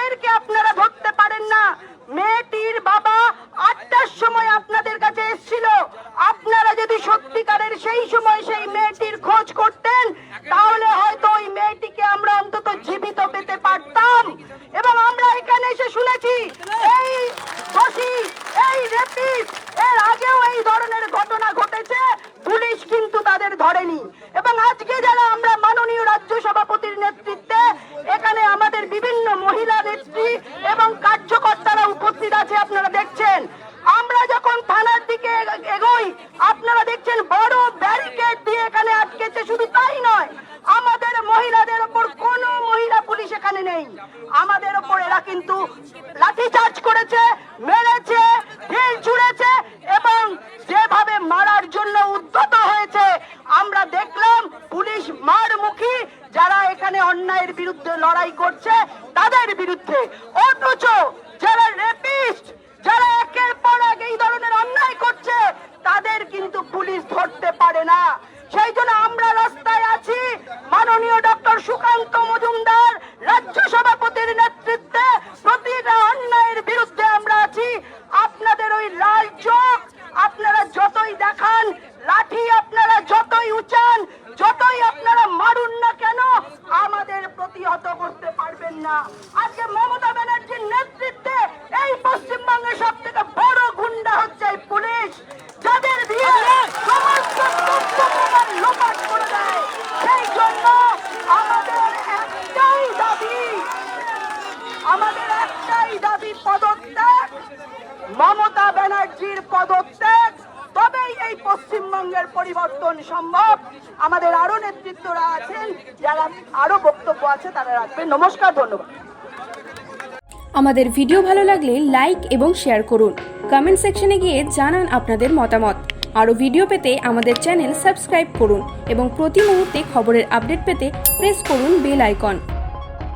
তাদেরকে আপনারা ধরতে পারেন না? মেয়েটির বাবা আটটার সময় আপনাদের কাছে এসেছিল। আপনারা যদি সত্যিকারের সেই সময় সেই মেয়েটির খোঁজ করতেন, তাহলে হয়তো ওই মেয়েটিকে আমরা অন্তত জীবিত পেতে পারতাম। এবং আমরা এখানে এসে শুনেছি, এই দোষী এই রেপিস্ট এর আগেও এই ধরনের ঘটনা ঘটেছে, পুলিশ কিন্তু তাদের ধরেনি। আটকেছে শুধু তাই নয়, আমাদের মহিলাদের ওপর কোনো মহিলা পুলিশ এখানে নেই। আমাদের ওপর এরা কিন্তু লাঠি চার্জ করেছে, মেরেছে, ঢিল ছুঁড়েছে এবং যেভাবে মারার জন্য উদ্যত হয়েছে, আমরা দেখলাম পুলিশ মারমুখী, যারা এখানে অন্যায়ের বিরুদ্ধে লড়াই করছে, তাদের বিরুদ্ধে। অথচ যারা রেপিস্ট যারা একের পর এক এই ধরনের অন্যায় করছে তাদের কিন্তু পুলিশ ধরতে পারে না সেই জন্য আমরা রাস্তায় আছি মাননীয় ডক্টর সুকান্ত মজুমদার রাজ্য সভাপতির নেতৃত্বে প্রতিটা অন্যায়ের বিরুদ্ধে আমরা আছি। আপনাদের ওই লাল চোখ আপনারা যতই দেখান, লাঠি আপনারা যতই উচান, যতই আপনারা মারুন না কেন, আমাদের প্রতিহত করতে পারবেন না। আজকে মমতা ব্যানার্জির নেতৃত্বে এই পশ্চিমবঙ্গের সব থেকে বড় গুন্ডা হচ্ছে এই পুলিশ যাদের দিয়ে সমস্ত তথ্য প্রমাণ লোপাট করে দেয় সেই জন্য আমাদের একটাই দাবি আমাদের একটাই দাবি পদত্যাগ। মমতা ব্যানার্জির পদত্যাগ। তবেই এই পশ্চিমবঙ্গের পরিবর্তন সম্ভব। আমাদের আরও নেতৃত্বরা আছেন, যারা আরও বক্তব্য আছে, তারা রাখবেন। নমস্কার, ধন্যবাদ। আমাদের ভিডিও ভালো লাগলে লাইক এবং শেয়ার করুন। কমেন্ট সেকশনে গিয়ে জানান আপনাদের মতামত। আরও ভিডিও পেতে আমাদের চ্যানেল সাবস্ক্রাইব করুন এবং প্রতি মুহূর্তে খবরের আপডেট পেতে প্রেস করুন বেল আইকন।